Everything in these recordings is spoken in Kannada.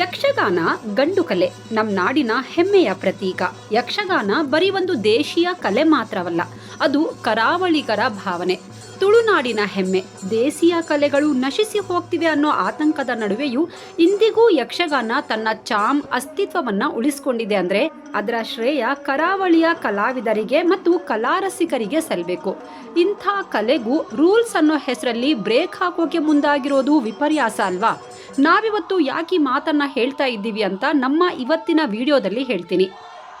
ಯಕ್ಷಗಾನ ಗಂಡು ಕಲೆ ನಮ್ಮ ನಾಡಿನ ಹೆಮ್ಮೆಯ ಪ್ರತೀಕ. ಯಕ್ಷಗಾನ ಬರೀ ಒಂದು ದೇಶೀಯ ಕಲೆ ಮಾತ್ರವಲ್ಲ, ಅದು ಕರಾವಳಿಗರ ಭಾವನೆ. ತುಳುನಾಡಿನ ಹೆಮ್ಮೆ ದೇಸಿಯ ಕಲೆಗಳು ನಶಿಸಿ ಹೋಗ್ತಿವೆ ಅನ್ನೋ ಆತಂಕದ ನಡುವೆಯೂ ಇಂದಿಗೂ ಯಕ್ಷಗಾನ ತನ್ನ ಚಾಮ್ ಅಸ್ತಿತ್ವವನ್ನ ಉಳಿಸಿಕೊಂಡಿದೆ ಅಂದ್ರೆ ಅದರ ಶ್ರೇಯ ಕರಾವಳಿಯ ಕಲಾವಿದರಿಗೆ ಮತ್ತು ಕಲಾರಸಿಕರಿಗೆ ಸಲ್ಲಬೇಕು ಇಂಥ ಕಲೆಗೂ ರೂಲ್ಸ್ ಅನ್ನೋ ಹೆಸರಲ್ಲಿ ಬ್ರೇಕ್ ಹಾಕೋಕೆ ಮುಂದಾಗಿರೋದು ವಿಪರ್ಯಾಸ ಅಲ್ವಾ? ನಾವಿವತ್ತು ಯಾಕೆ ಈ ಮಾತನ್ನ ಹೇಳ್ತಾ ಇದ್ದೀವಿ ಅಂತ ನಮ್ಮ ಇವತ್ತಿನ ವಿಡಿಯೋದಲ್ಲಿ ಹೇಳ್ತೀನಿ.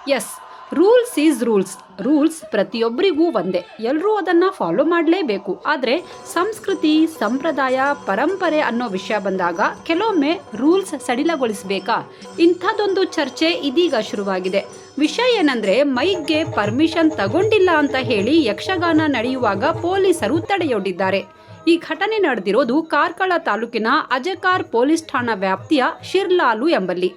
Yes rules is rules rules ಪ್ರತಿಯೊಬ್ಬರಿಗೂ ಒಂದೇ. ಎಲ್ಲರೂ ಅದನ್ನು ಫಾಲೋ ಮಾಡಲೇಬೇಕು. ಆದರೆ ಸಂಸ್ಕೃತಿ, ಸಂಪ್ರದಾಯ, ಪರಂಪರೆ ಅನ್ನೋ ವಿಷಯ ಬಂದಾಗ ಕೆಲವೊಮ್ಮೆ ರೂಲ್ಸ್ ಸಡಿಲಗೊಳಿಸಬೇಕಾ? ಇಂಥದ್ದೊಂದು ಚರ್ಚೆ ಇದೀಗ ಶುರುವಾಗಿದೆ. ವಿಷಯ ಏನಂದ್ರೆ ಮೈಕ್ಗೆ ಪರ್ಮಿಷನ್ ತಗೊಂಡಿಲ್ಲ ಅಂತ ಹೇಳಿ ಯಕ್ಷಗಾನ ನಡೆಯುವಾಗ ಪೊಲೀಸರು ತಡೆಯೊಡ್ಡಿದ್ದಾರೆ. ಈ ಘಟನೆ ನಡೆದಿರೋದು ಕಾರ್ಕಳ ತಾಲೂಕಿನ ಅಜಕಾರ್ ಪೊಲೀಸ್ ಠಾಣಾ ವ್ಯಾಪ್ತಿಯ ಶಿರ್ಲಾಲು ಎಂಬಲ್ಲಿ.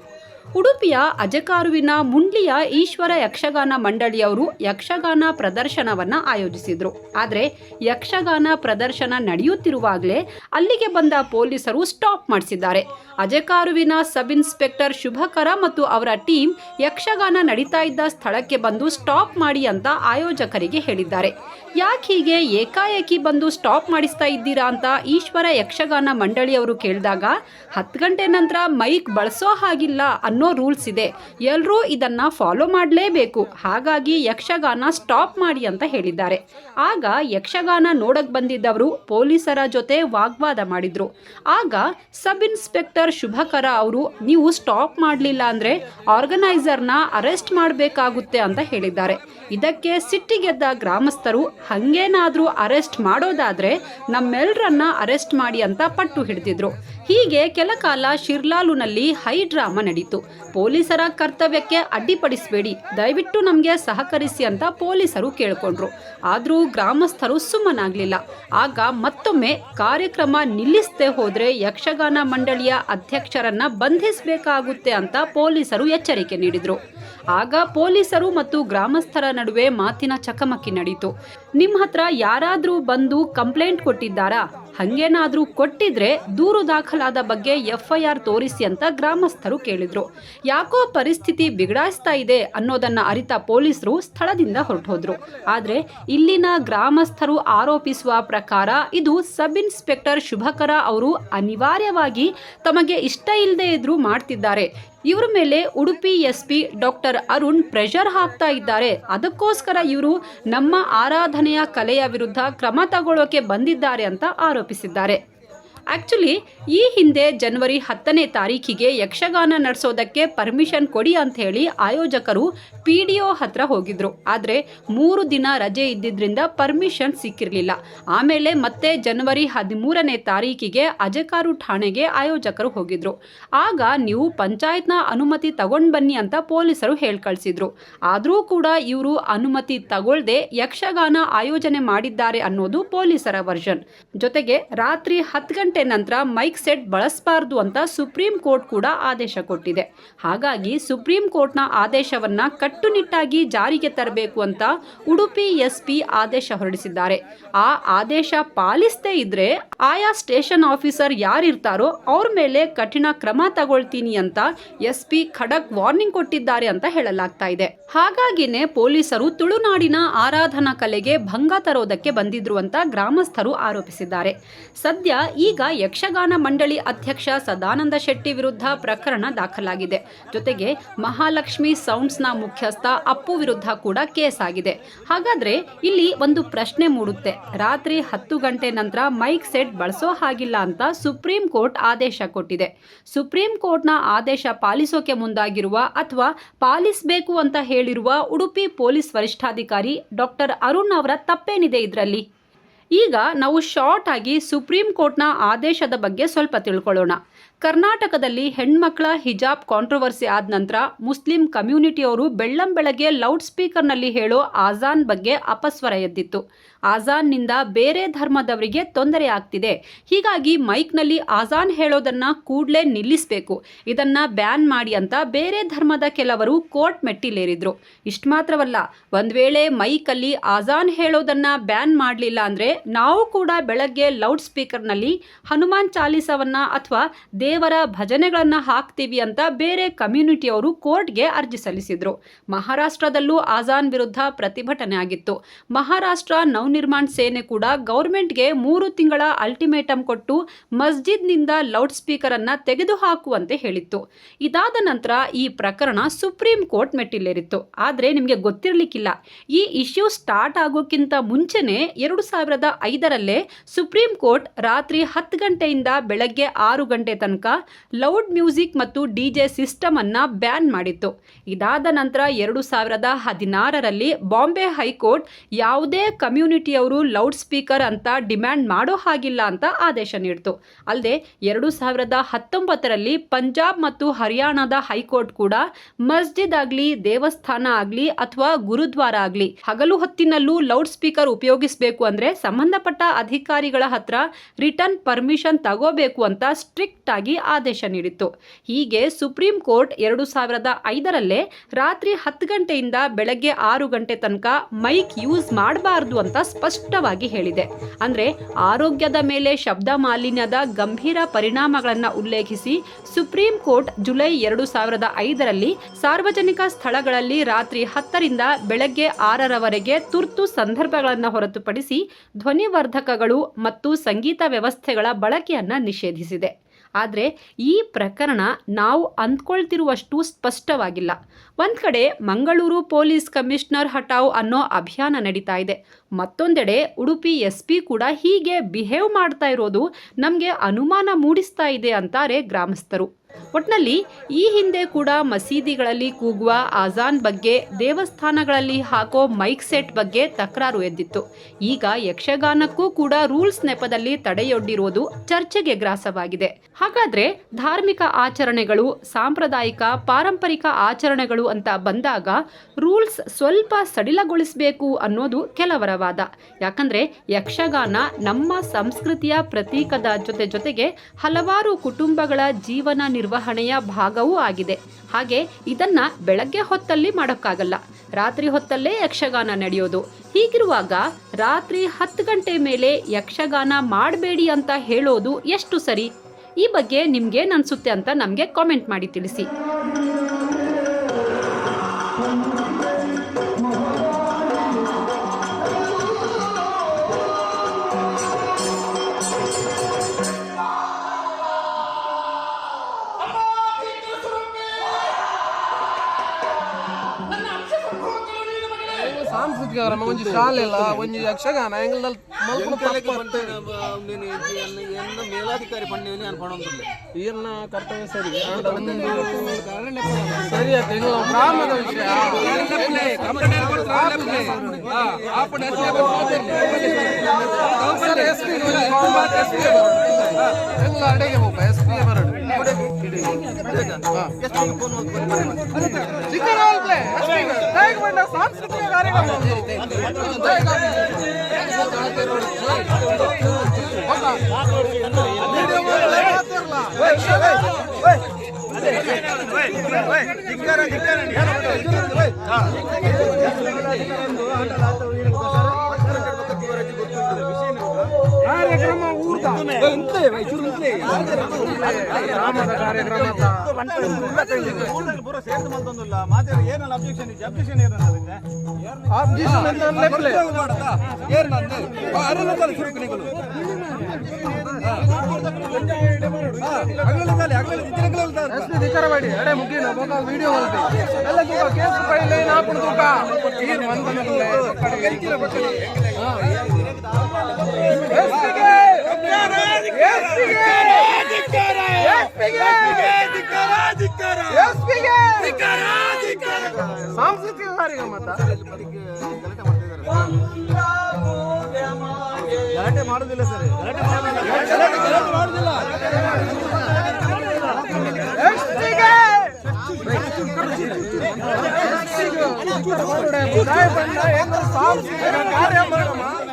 ಉಡುಪಿಯ ಅಜಕಾರುವಿನ ಮುಂಡ್ಲಿಯ ಈಶ್ವರ ಯಕ್ಷಗಾನ ಮಂಡಳಿಯವರು ಯಕ್ಷಗಾನ ಪ್ರದರ್ಶನವನ್ನ ಆಯೋಜಿಸಿದ್ರು. ಆದರೆ ಯಕ್ಷಗಾನ ಪ್ರದರ್ಶನ ನಡೆಯುತ್ತಿರುವಾಗಲೇ ಅಲ್ಲಿಗೆ ಬಂದ ಪೊಲೀಸರು ಸ್ಟಾಪ್ ಮಾಡಿಸಿದ್ದಾರೆ. ಅಜಕಾರುವಿನ ಸಬ್ ಇನ್ಸ್ಪೆಕ್ಟರ್ ಶುಭಕರ ಮತ್ತು ಅವರ ಟೀಮ್ ಯಕ್ಷಗಾನ ನಡೀತಾ ಇದ್ದ ಸ್ಥಳಕ್ಕೆ ಬಂದು ಸ್ಟಾಪ್ ಮಾಡಿ ಅಂತ ಆಯೋಜಕರಿಗೆ ಹೇಳಿದ್ದಾರೆ. ಯಾಕೆ ಹೀಗೆ ಏಕಾಏಕಿ ಬಂದು ಸ್ಟಾಪ್ ಮಾಡಿಸ್ತಾ ಇದ್ದೀರಾ ಅಂತ ಈಶ್ವರ ಯಕ್ಷಗಾನ ಮಂಡಳಿಯವರು ಕೇಳಿದಾಗ, ಹತ್ತು ಗಂಟೆ ನಂತರ ಮೈಕ್ ಬಳಸೋ ಹಾಗಿಲ್ಲ ಅನ್ನೋ ರೂಲ್ಸ್ ಇದೆ. ಎಲ್ಲರೂ ಇದನ್ನ ಫಾಲೋ ಮಾಡಲೇಬೇಕು. ಹಾಗಾಗಿ ಯಕ್ಷಗಾನ ಸ್ಟಾಪ್ ಮಾಡಿ ಅಂತ ಹೇಳಿದ್ದಾರೆ. ಆಗ ಯಕ್ಷಗಾನ ನೋಡಕ್ ಬಂದಿದ್ದವರು ಪೊಲೀಸರ ಜೊತೆ ವಾಗ್ವಾದ ಮಾಡಿದ್ರು. ಆಗ ಸಬ್ ಇನ್ಸ್ಪೆಕ್ಟರ್ ಶುಭಕರ ಅವರು, ನೀವು ಸ್ಟಾಪ್ ಮಾಡಲಿಲ್ಲ ಅಂದ್ರೆ ಆರ್ಗನೈಸರ್ನ ಅರೆಸ್ಟ್ ಮಾಡಬೇಕಾಗುತ್ತೆ ಅಂತ ಹೇಳಿದ್ದಾರೆ. ಇದಕ್ಕೆ ಸಿಟ್ಟಿಗೆದ್ದ ಗ್ರಾಮಸ್ಥರು, ಹಂಗೇನಾದರೂ ಅರೆಸ್ಟ್ ಮಾಡೋದಾದ್ರೆ ನಮ್ಮೆಲ್ಲರನ್ನ ಅರೆಸ್ಟ್ ಮಾಡಿ ಅಂತ ಪಟ್ಟು ಹಿಡಿದಿದ್ರು. ಹೀಗೆ ಕೆಲ ಕಾಲ ಶಿರ್ಲಾಲುನಲ್ಲಿ ಹೈ ಡ್ರಾಮಾ ನಡೀತು. ಪೊಲೀಸರ ಕರ್ತವ್ಯಕ್ಕೆ ಅಡ್ಡಿಪಡಿಸಬೇಡಿ. ದಯವಿಟ್ಟು ನಮಗೆ ಸಹಕರಿಸಿ ಅಂತ ಪೊಲೀಸರು ಕೇಳಿಕೊಂಡ್ರು. ಆದರೂ ಗ್ರಾಮಸ್ಥರು ಸುಮ್ಮನಾಗಲಿಲ್ಲ. ಆಗ ಮತ್ತೊಮ್ಮೆ ಕಾರ್ಯಕ್ರಮ ನಿಲ್ಲಿಸದೆ ಹೋದರೆ ಯಕ್ಷಗಾನ ಮಂಡಳಿಯ ಅಧ್ಯಕ್ಷರನ್ನ ಬಂಧಿಸಬೇಕಾಗುತ್ತೆ ಅಂತ ಪೊಲೀಸರು ಎಚ್ಚರಿಕೆ ನೀಡಿದರು. ಆಗ ಪೊಲೀಸರು ಮತ್ತು ಗ್ರಾಮಸ್ಥರ ನಡುವೆ ಮಾತಿನ ಚಕಮಕಿ ನಡೀತು. ನಿಮ್ಮ ಹತ್ರ ಯಾರಾದರೂ ಬಂದು ಕಂಪ್ಲೇಂಟ್ ಕೊಟ್ಟಿದ್ದಾರಾ? ಹಂಗೇನಾದರೂ ಕೊಟ್ಟಿದ್ರೆ ದೂರು ದಾಖಲಾದ ಬಗ್ಗೆ ಎಫ್ಐಆರ್ ತೋರಿಸಿ ಅಂತ ಗ್ರಾಮಸ್ಥರು ಕೇಳಿದ್ರು. ಯಾಕೋ ಪರಿಸ್ಥಿತಿ ಬಿಗಡಾಯಿಸ್ತಾ ಇದೆ ಅನ್ನೋದನ್ನ ಅರಿತ ಪೊಲೀಸರು ಸ್ಥಳದಿಂದ ಹೊರಟೋದ್ರು. ಆದ್ರೆ ಇಲ್ಲಿನ ಗ್ರಾಮಸ್ಥರು ಆರೋಪಿಸುವ ಪ್ರಕಾರ ಇದು ಸಬ್ ಇನ್ಸ್ಪೆಕ್ಟರ್ ಶುಭಕರ ಅವರು ಅನಿವಾರ್ಯವಾಗಿ ತಮಗೆ ಇಷ್ಟ ಇಲ್ಲದೆ ಇದ್ರೂ ಮಾಡ್ತಿದ್ದಾರೆ. ಇವ್ರ ಮೇಲೆ Udupi S P doctor Arun pressure ಹಾಕ್ತಾ ಇದ್ದಾರೆ. ಅದಕ್ಕೋಸ್ಕರ ಇವರು ನಮ್ಮ ಆರಾಧನೆಯ ಕಲೆಯ ವಿರುದ್ಧ ಕ್ರಮ ತಗೊಳ್ಳೋಕೆ ಬಂದಿದ್ದಾರೆ ಅಂತ ಆರೋಪಿಸಿದ್ದಾರೆ. ಆಕ್ಚುಲಿ ಈ ಹಿಂದೆ ಜನವರಿ ಹತ್ತನೇ ತಾರೀಕಿಗೆ ಯಕ್ಷಗಾನ ನಡೆಸೋದಕ್ಕೆ ಪರ್ಮಿಷನ್ ಕೊಡಿ ಅಂತ ಹೇಳಿ ಆಯೋಜಕರು ಪಿ ಡಿ ಒ ಹತ್ರ ಹೋಗಿದ್ರು. ಆದರೆ ಮೂರು ದಿನ ರಜೆ ಇದ್ದಿದ್ದರಿಂದ ಪರ್ಮಿಷನ್ ಸಿಕ್ಕಿರಲಿಲ್ಲ. ಆಮೇಲೆ ಮತ್ತೆ ಜನವರಿ ಹದಿಮೂರನೇ ತಾರೀಕಿಗೆ ಅಜಕಾರು ಠಾಣೆಗೆ ಆಯೋಜಕರು ಹೋಗಿದ್ರು. ಆಗ ನೀವು ಪಂಚಾಯತ್ನ ಅನುಮತಿ ತಗೊಂಡು ಬನ್ನಿ ಅಂತ ಪೊಲೀಸರು ಹೇಳ್ಕಳಿಸಿದ್ರು. ಆದರೂ ಕೂಡ ಇವರು ಅನುಮತಿ ತಗೊಳ್ಳದೆ ಯಕ್ಷಗಾನ ಆಯೋಜನೆ ಮಾಡಿದ್ದಾರೆ ಅನ್ನೋದು ಪೊಲೀಸರ ವರ್ಷನ್ ಜೊತೆಗೆ ರಾತ್ರಿ ಹತ್ತು ಗಂಟೆ ನಂತರ ಮೈಕ್ ಸೆಟ್ ಬಳಸಬಾರದು ಅಂತ ಸುಪ್ರೀಂ ಕೋರ್ಟ್ ಕೂಡ ಆದೇಶ ಕೊಟ್ಟಿದೆ. ಹಾಗಾಗಿ ಸುಪ್ರೀಂ ಕೋರ್ಟ್ನ ಆದೇಶವನ್ನ ಕಟ್ಟುನಿಟ್ಟಾಗಿ ಜಾರಿಗೆ ತರಬೇಕು ಅಂತ ಉಡುಪಿ ಎಸ್ಪಿ ಆದೇಶ ಹೊರಡಿಸಿದ್ದಾರೆ. ಆ ಆದೇಶ ಪಾಲಿಸದೇ ಇದ್ರೆ ಆಯಾ ಸ್ಟೇಷನ್ ಆಫೀಸರ್ ಯಾರಿರ್ತಾರೋ ಅವ್ರ ಮೇಲೆ ಕಠಿಣ ಕ್ರಮ ತಗೊಳ್ತೀನಿ ಅಂತ ಎಸ್ ಪಿ ಖಡಕ್ ವಾರ್ನಿಂಗ್ ಕೊಟ್ಟಿದ್ದಾರೆ ಅಂತ ಹೇಳಲಾಗ್ತಾ ಇದೆ. ಹಾಗಾಗಿನೇ ಪೊಲೀಸರು ತುಳುನಾಡಿನ ಆರಾಧನಾ ಕಲೆಗೆ ಭಂಗ ತರೋದಕ್ಕೆ ಬಂದಿದ್ರು ಅಂತ ಗ್ರಾಮಸ್ಥರು ಆರೋಪಿಸಿದ್ದಾರೆ. ಸದ್ಯ ಈಗ ಯಕ್ಷಗಾನ ಮಂಡಳಿ ಅಧ್ಯಕ್ಷ ಸದಾನಂದ ಶೆಟ್ಟಿ ವಿರುದ್ಧ ಪ್ರಕರಣ ದಾಖಲಾಗಿದೆ. ಜೊತೆಗೆ ಮಹಾಲಕ್ಷ್ಮಿ ಸೌಂಡ್ಸ್ನ ಮುಖ್ಯಸ್ಥ ಅಪ್ಪು ವಿರುದ್ಧ ಕೂಡ ಕೇಸ್ ಆಗಿದೆ. ಹಾಗಾದ್ರೆ ಇಲ್ಲಿ ಒಂದು ಪ್ರಶ್ನೆ ಮೂಡುತ್ತೆ. ರಾತ್ರಿ ಹತ್ತು ಗಂಟೆ ನಂತರ ಮೈಕ್ ಸೆಟ್ ಬಳಸೋ ಹಾಗಿಲ್ಲ ಅಂತ ಸುಪ್ರೀಂ ಕೋರ್ಟ್ ಆದೇಶ ಕೊಟ್ಟಿದೆ. ಸುಪ್ರೀಂ ಕೋರ್ಟ್ನ ಆದೇಶ ಪಾಲಿಸೋಕೆ ಮುಂದಾಗಿರುವ ಅಥವಾ ಪಾಲಿಸಬೇಕು ಅಂತ ಹೇಳಿರುವ ಉಡುಪಿ ಪೊಲೀಸ್ ವರಿಷ್ಠಾಧಿಕಾರಿ ಡಾಕ್ಟರ್ ಅರುಣ್ ಅವರ ತಪ್ಪೇನಿದೆ ಇದರಲ್ಲಿ? ಈಗ ನಾವು ಶಾರ್ಟ್ ಆಗಿ ಸುಪ್ರೀಂ ಕೋರ್ಟ್ನ ಆದೇಶದ ಬಗ್ಗೆ ಸ್ವಲ್ಪ ತಿಳ್ಕೊಳ್ಳೋಣ. ಕರ್ನಾಟಕದಲ್ಲಿ ಹೆಣ್ಮಕ್ಳ ಹಿಜಾಬ್ ಕಾಂಟ್ರವರ್ಸಿ ಆದ ನಂತರ ಮುಸ್ಲಿಂ ಕಮ್ಯುನಿಟಿಯವರು ಬೆಳ್ಳಂ ಬೆಳಗ್ಗೆ ಲೌಡ್ ಸ್ಪೀಕರ್ನಲ್ಲಿ ಹೇಳೋ ಆಜಾನ್ ಬಗ್ಗೆ ಅಪಸ್ವರ ಎದ್ದಿತ್ತು. ಆಜಾನ್ನಿಂದ ಬೇರೆ ಧರ್ಮದವರಿಗೆ ತೊಂದರೆ ಆಗ್ತಿದೆ. ಹೀಗಾಗಿ ಮೈಕ್ನಲ್ಲಿ ಆಜಾನ್ ಹೇಳೋದನ್ನ ಕೂಡಲೇ ನಿಲ್ಲಿಸಬೇಕು. ಇದನ್ನ ಬ್ಯಾನ್ ಮಾಡಿ ಅಂತ ಬೇರೆ ಧರ್ಮದ ಕೆಲವರು ಕೋರ್ಟ್ ಮೆಟ್ಟಿಲೇರಿದ್ರು. ಇಷ್ಟು ಮಾತ್ರವಲ್ಲ, ಒಂದ್ ವೇಳೆ ಮೈಕಲ್ಲಿ ಆಜಾನ್ ಹೇಳೋದನ್ನ ಬ್ಯಾನ್ ಮಾಡಲಿಲ್ಲ ಅಂದ್ರೆ ನಾವು ಕೂಡ ಬೆಳಗ್ಗೆ ಲೌಡ್ ಸ್ಪೀಕರ್ನಲ್ಲಿ ಹನುಮಾನ್ ಚಾಲೀಸವನ್ನ ಅಥವಾ ದೇವರ ಭಜನೆಗಳನ್ನ ಹಾಕ್ತೀವಿ ಅಂತ ಬೇರೆ ಕಮ್ಯುನಿಟಿಯವರು ಕೋರ್ಟ್ಗೆ ಅರ್ಜಿ ಸಲ್ಲಿಸಿದ್ರು. ಮಹಾರಾಷ್ಟ್ರದಲ್ಲೂ ಆಜಾನ್ ವಿರುದ್ಧ ಪ್ರತಿಭಟನೆ ಆಗಿತ್ತು. ಮಹಾರಾಷ್ಟ್ರ ನವನಿರ್ಮಾಣ್ ಸೇನೆ ಕೂಡ ಗೌರ್ಮೆಂಟ್ಗೆ ಮೂರು ತಿಂಗಳ ಅಲ್ಟಿಮೇಟಮ್ ಕೊಟ್ಟು ಮಸ್ಜಿದ್ನಿಂದ ಲೌಡ್ ಸ್ಪೀಕರ್ ಅನ್ನ ತೆಗೆದುಹಾಕುವಂತೆ ಹೇಳಿತ್ತು. ಇದಾದ ನಂತರ ಈ ಪ್ರಕರಣ ಸುಪ್ರೀಂ ಕೋರ್ಟ್ ಮೆಟ್ಟಿಲೇರಿತ್ತು. ಆದರೆ ನಿಮಗೆ ಗೊತ್ತಿರಲಿಕ್ಕಿಲ್ಲ. ಈ ಇಶ್ಯೂ ಸ್ಟಾರ್ಟ್ ಆಗೋಕ್ಕಿಂತ ಮುಂಚೆನೆ ಎರಡು ಸಾವಿರದ ಐದರಲ್ಲೇ ಸುಪ್ರೀಂ ಕೋರ್ಟ್ ರಾತ್ರಿ ಹತ್ತು ಗಂಟೆಯಿಂದ ಬೆಳಗ್ಗೆ ಆರು ಗಂಟೆ ತನಕ ಲೌಡ್ ಮ್ಯೂಸಿಕ್ ಮತ್ತು ಡಿಜೆ ಸಿಸ್ಟಮ್ ಅನ್ನ ಬ್ಯಾನ್ ಮಾಡಿತ್ತು. ಇದಾದ ನಂತರ ಎರಡು ಸಾವಿರದ ಹದಿನಾರರಲ್ಲಿ ಬಾಂಬೆ ಹೈಕೋರ್ಟ್ ಯಾವುದೇ ಕಮ್ಯುನಿಟಿಯವರು ಲೌಡ್ ಸ್ಪೀಕರ್ ಅಂತ ಡಿಮ್ಯಾಂಡ್ ಮಾಡೋ ಹಾಗಿಲ್ಲ ಅಂತ ಆದೇಶ ನೀಡಿತು. ಅಲ್ಲದೆ ಎರಡು ಸಾವಿರದ ಹತ್ತೊಂಬತ್ತರಲ್ಲಿ ಪಂಜಾಬ್ ಮತ್ತು ಹರಿಯಾಣದ ಹೈಕೋರ್ಟ್ ಕೂಡ ಮಸ್ಜಿದ್ ಆಗಲಿ, ದೇವಸ್ಥಾನ ಆಗಲಿ ಅಥವಾ ಗುರುದ್ವಾರ ಆಗಲಿ ಹಗಲು ಹೊತ್ತಿನಲ್ಲೂ ಲೌಡ್ ಸ್ಪೀಕರ್ ಉಪಯೋಗಿಸಬೇಕು ಅಂದ್ರೆ ಸಂಬಂಧಪಟ್ಟ ಅಧಿಕಾರಿಗಳ ಹತ್ರ ರಿಟರ್ನ್ ಪರ್ಮಿಷನ್ ತಗೋಬೇಕು ಅಂತ ಸ್ಟ್ರಿಕ್ಟ್ ಆಗಿ ಆದೇಶ ನೀಡಿತ್ತು. ಹೀಗೆ ಸುಪ್ರೀಂ ಕೋರ್ಟ್ ಎರಡು ಸಾವಿರದ ಐದರಲ್ಲೇ ರಾತ್ರಿ ಹತ್ತು ಗಂಟೆಯಿಂದ ಬೆಳಗ್ಗೆ ಆರು ಗಂಟೆ ತನಕ ಮೈಕ್ ಯೂಸ್ ಮಾಡಬಾರದು ಅಂತ ಸ್ಪಷ್ಟವಾಗಿ ಹೇಳಿದೆ. ಅಂದ್ರೆ ಆರೋಗ್ಯದ ಮೇಲೆ ಶಬ್ದ ಮಾಲಿನ್ಯದ ಗಂಭೀರ ಪರಿಣಾಮಗಳನ್ನು ಉಲ್ಲೇಖಿಸಿ ಸುಪ್ರೀಂ ಕೋರ್ಟ್ ಜುಲೈ ಎರಡು ಸಾವಿರದ ಐದರಲ್ಲಿ ಸಾರ್ವಜನಿಕ ಸ್ಥಳಗಳಲ್ಲಿ ರಾತ್ರಿ ಹತ್ತರಿಂದ ಬೆಳಗ್ಗೆ ಆರರವರೆಗೆ ತುರ್ತು ಸಂದರ್ಭಗಳನ್ನು ಹೊರತುಪಡಿಸಿ ಧ್ವನಿವರ್ಧಕಗಳು ಮತ್ತು ಸಂಗೀತ ವ್ಯವಸ್ಥೆಗಳ ಬಳಕೆಯನ್ನು ನಿಷೇಧಿಸಿದೆ. ಆದರೆ ಈ ಪ್ರಕರಣ ನಾವು ಅಂದ್ಕೊಳ್ತಿರುವಷ್ಟು ಸ್ಪಷ್ಟವಾಗಿಲ್ಲ. ಒಂದು ಕಡೆ ಮಂಗಳೂರು ಪೊಲೀಸ್ ಕಮಿಷನರ್ ಹಟಾವ್ ಅನ್ನೋ ಅಭಿಯಾನ ನಡೀತಾ ಇದೆ. ಮತ್ತೊಂದೆಡೆ ಉಡುಪಿ ಎಸ್ ಪಿ ಕೂಡ ಹೀಗೆ ಬಿಹೇವ್ ಮಾಡ್ತಾ ಇರೋದು ನಮಗೆ ಅನುಮಾನ ಮೂಡಿಸ್ತಾ ಇದೆ ಅಂತಾರೆ ಗ್ರಾಮಸ್ಥರು. ಒಟ್ನಲ್ಲಿ ಈ ಹಿಂದೆ ಕೂಡ ಮಸೀದಿಗಳಲ್ಲಿ ಕೂಗುವ ಆಜಾನ್ ಬಗ್ಗೆ, ದೇವಸ್ಥಾನಗಳಲ್ಲಿ ಹಾಕೋ ಮೈಕ್ ಸೆಟ್ ಬಗ್ಗೆ ತಕರಾರು ಎದ್ದಿತ್ತು. ಈಗ ಯಕ್ಷಗಾನಕ್ಕೂ ಕೂಡ ರೂಲ್ಸ್ ನೆಪದಲ್ಲಿ ತಡೆಯೊಡ್ಡಿರೋದು ಚರ್ಚೆಗೆ ಗ್ರಾಸವಾಗಿದೆ. ಹಾಗಾದ್ರೆ ಧಾರ್ಮಿಕ ಆಚರಣೆಗಳು, ಸಾಂಪ್ರದಾಯಿಕ, ಪಾರಂಪರಿಕ ಆಚರಣೆಗಳು ಅಂತ ಬಂದಾಗ ರೂಲ್ಸ್ ಸ್ವಲ್ಪ ಸಡಿಲಗೊಳಿಸಬೇಕು ಅನ್ನೋದು ಕೆಲವರ ವಾದ. ಯಾಕಂದ್ರೆ ಯಕ್ಷಗಾನ ನಮ್ಮ ಸಂಸ್ಕೃತಿಯ ಪ್ರತೀಕದ ಜೊತೆ ಜೊತೆಗೆ ಹಲವಾರು ಕುಟುಂಬಗಳ ಜೀವನ ನಿರ್ವಹಣೆಯ ಭಾಗವೂ ಆಗಿದೆ. ಹಾಗೆ ಇದನ್ನ ಬೆಳಗ್ಗೆ ಹೊತ್ತಲ್ಲಿ ಮಾಡೋಕ್ಕಾಗಲ್ಲ. ರಾತ್ರಿ ಹೊತ್ತಲ್ಲೇ ಯಕ್ಷಗಾನ ನಡೆಯೋದು. ಹೀಗಿರುವಾಗ ರಾತ್ರಿ ಹತ್ತು ಗಂಟೆ ಮೇಲೆ ಯಕ್ಷಗಾನ ಮಾಡಬೇಡಿ ಅಂತ ಹೇಳೋದು ಎಷ್ಟು ಸರಿ? ಈ ಬಗ್ಗೆ ನಿಮ್ಗೇನ್ ಅನಿಸುತ್ತೆ ಅಂತ ನಮಗೆ ಕಾಮೆಂಟ್ ಮಾಡಿ ತಿಳಿಸಿ. ಸಾಂಸ್ಕೃತಿಕ ಕಾರ್ಯಕ್ರಮ ಒಂಜಿ ಶಾಲೆ ಇಲ್ಲ ಒಂಜಿ ಯಕ್ಷಗಾನ ಎಂಗಲ್ದಲ್ಲಿ ಮಲ್ಪುನ ಮೇಲಾಧಿಕಾರಿ ಪಂಡಿವನಿ ನಾನು ಪಣೊಂದಿಲ್ಲ ಈರ್ನ ಕರ್ತವ್ಯ ಸರಿ ಸರಿ ಆಯ್ತು ಇದು ಗ್ರಾಮದ ವಿಷಯ. ಎಲ್ಲ ಅಡೆಗೆ ಹೋಗ ಎಸ್ ಪಿ ಬರೋಣ ಸಾಂಸ್ಕೃತಿಕ ಕಾರ್ಯಕ್ರಮ ಒಂದು. ಹೌದಾ? ವಿಡಿಯೋ ಮಾಡಿ ಮಾತಾಡ್ಲಾ? ಕಾರ್ಯಕ್ರಮ ಊರ್ದ ಗ್ರಾಮದ ಕಾರ್ಯಕ್ರಮ ಮಾತಾಡಿ ಏನಲ್ಲ ಅಬ್ಜೆಕ್ಷನ್ ಇದೆ ಅಬ್ಜೆಕ್ಷನ್ ಏನಲ್ಲ ಅದಕ್ಕೆ ಆಬ್ಜೆಕ್ಷನ್ ಅಂತ ಲೆಪ್ಲೆ ಎಸ್ ಪಿ ಧಿಕ್ಕಾರ ಮಾಡಿ ಅಡೆ ಮುಗಿನ ಮಗ ವಿಡಿಯೋ ಹೋಗ್ತಿ ಎಲ್ಲ ತೂಕ ಕೇಸ್ ಕೈಲೆ ನಾಪುಣ ತೂಕ ಈರ್ ಸಾಂಸ್ಕೃತಿಕ ಕಾರ್ಯಕ್ರಮ ಗಲಾಟೆ ಮಾಡುದಿಲ್ಲ ಸರ್ ಗಲಾಟೆ ಮಾಡುದಿಲ್ಲ ಸಾಂಸ್ಕೃತಿಕ ಕಾರ್ಯಕ್ರಮ